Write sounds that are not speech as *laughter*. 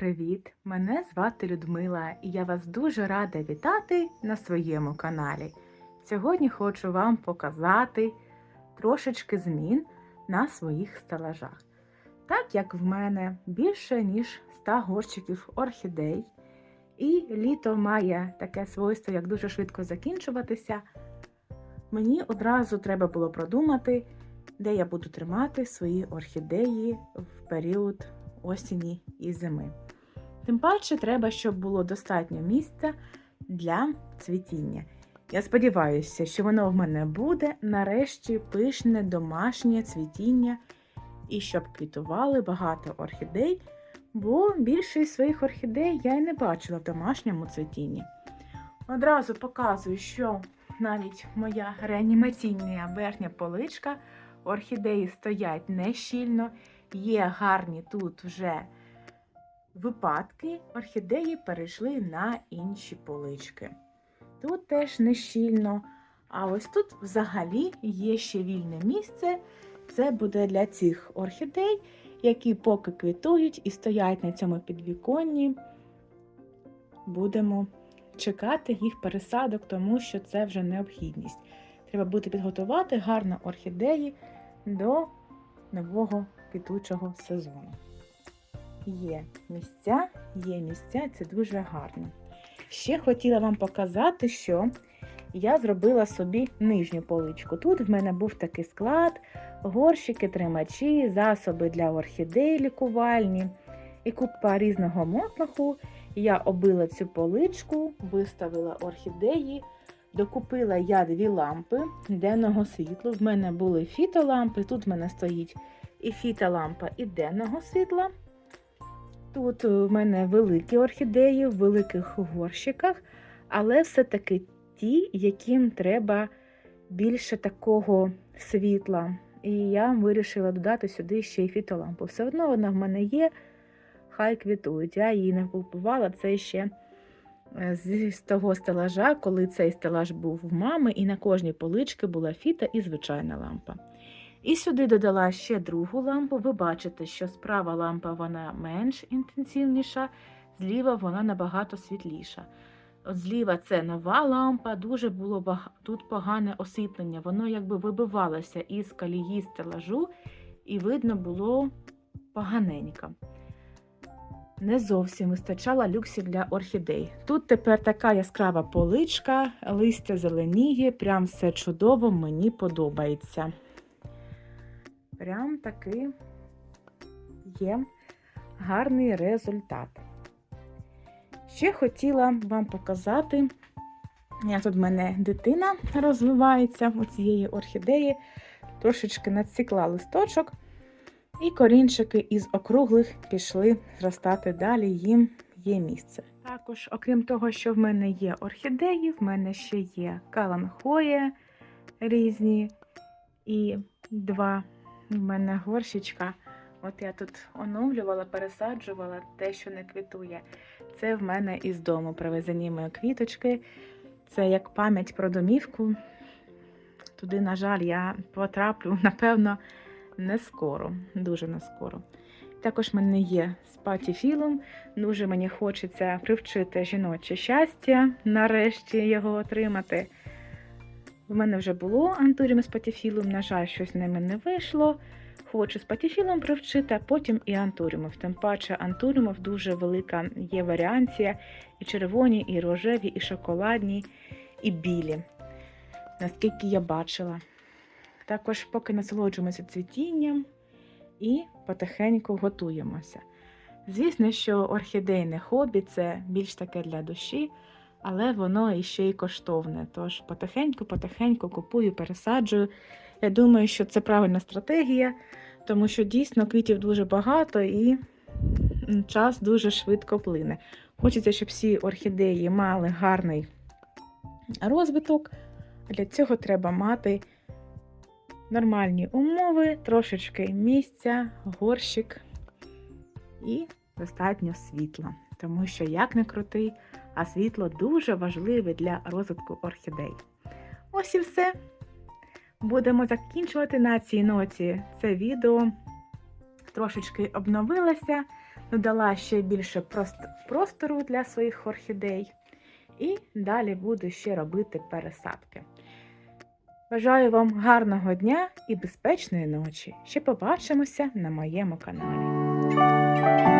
привіт! Мене звати Людмила і я вас дуже рада вітати на своєму каналі. Сьогодні хочу вам показати трошечки змін на своїх стелажах. Так як в мене більше ніж 100 горщиків орхідей, і літо має таке свойство, як дуже швидко закінчуватися, мені одразу треба було продумати, де я буду тримати свої орхідеї в період осені і зими. Тим паче, треба, щоб було достатньо місця для цвітіння. Я сподіваюся, що воно в мене буде нарешті пишне домашнє цвітіння і щоб квітували багато орхідей, бо більшість своїх орхідей я й не бачила в домашньому цвітінні. Одразу показую, що навіть моя реанімаційна верхня поличка орхідеї стоять нещільно, є гарні тут вже випадки, орхідеї перейшли на інші полички. Тут теж нещільно, а ось тут взагалі є ще вільне місце. Це буде для цих орхідей, які поки квітують і стоять на цьому підвіконні. Будемо чекати їх пересадок, тому що це вже необхідність. Треба буде підготувати гарно орхідеї до нового квітучого сезону. Є місця, є місця, це дуже гарно. Ще хотіла вам показати, що я зробила собі нижню поличку. Тут в мене був такий склад, горщики, тримачі, засоби для орхідей лікувальні і купа різного мотлаху. Я обила цю поличку, виставила орхідеї, докупила я дві лампи денного світла. В мене були фітолампи, тут в мене стоїть і фітолампа, і денного світла. Тут в мене великі орхідеї в великих горщиках, але все-таки ті, яким треба більше такого світла. І я вирішила додати сюди ще й фітолампу. Все одно вона в мене є, хай квітують. Я її не купувала, це ще е, з того стелажа, коли цей стелаж був в мами, і на кожній поличці була фіта і звичайна лампа. І сюди додала ще другу лампу. Ви бачите, що справа лампа вона менш інтенсивніша, зліва вона набагато світліша. От зліва це нова лампа, дуже було бага... тут погане освітлення, воно якби вибивалося із калії стелажу, і видно було поганенько. Не зовсім вистачало люксів для орхідей. Тут тепер така яскрава поличка, листя зеленіє, прям все чудово, мені подобається. Прям таки є гарний результат. Ще хотіла вам показати, як тут в мене дитина розвивається у цієї орхідеї, трошечки надсікла листочок, і корінчики із округлих пішли зростати далі, їм є місце. Також, окрім того, що в мене є орхідеї, в мене ще є каланхоє різні і два в мене горщичка. От я тут оновлювала, пересаджувала те, що не квітує. Це в мене із дому привезені мої квіточки. Це як пам'ять про домівку. Туди, на жаль, я потраплю, *laughs* напевно, не скоро, дуже не скоро. Також в мене є спатіфілум. Дуже мені хочеться привчити жіноче щастя, нарешті його отримати. В мене вже було антуріум з патіфілом, на жаль, щось з ними не вийшло. Хочу з патіфілом привчити, а потім і антуріумов. Тим паче антуріумов дуже велика є варіанція. І червоні, і рожеві, і шоколадні, і білі, наскільки я бачила. Також поки насолоджуємося цвітінням і потихеньку готуємося. Звісно, що орхідейне хобі це більш таке для душі, але воно іще й коштовне. Тож потихеньку-потихеньку купую, пересаджую. Я думаю, що це правильна стратегія, тому що дійсно квітів дуже багато і час дуже швидко плине. Хочеться, щоб всі орхідеї мали гарний розвиток. Для цього треба мати нормальні умови, трошечки місця, горщик і достатньо світла. Тому що, як не крутий, а світло дуже важливе для розвитку орхідей. Ось і все. Будемо закінчувати на цій ноті це відео. Трошечки обновилася, додала ще більше простору для своїх орхідей. І далі буду ще робити пересадки. Бажаю вам гарного дня і безпечної ночі. Ще побачимося на моєму каналі.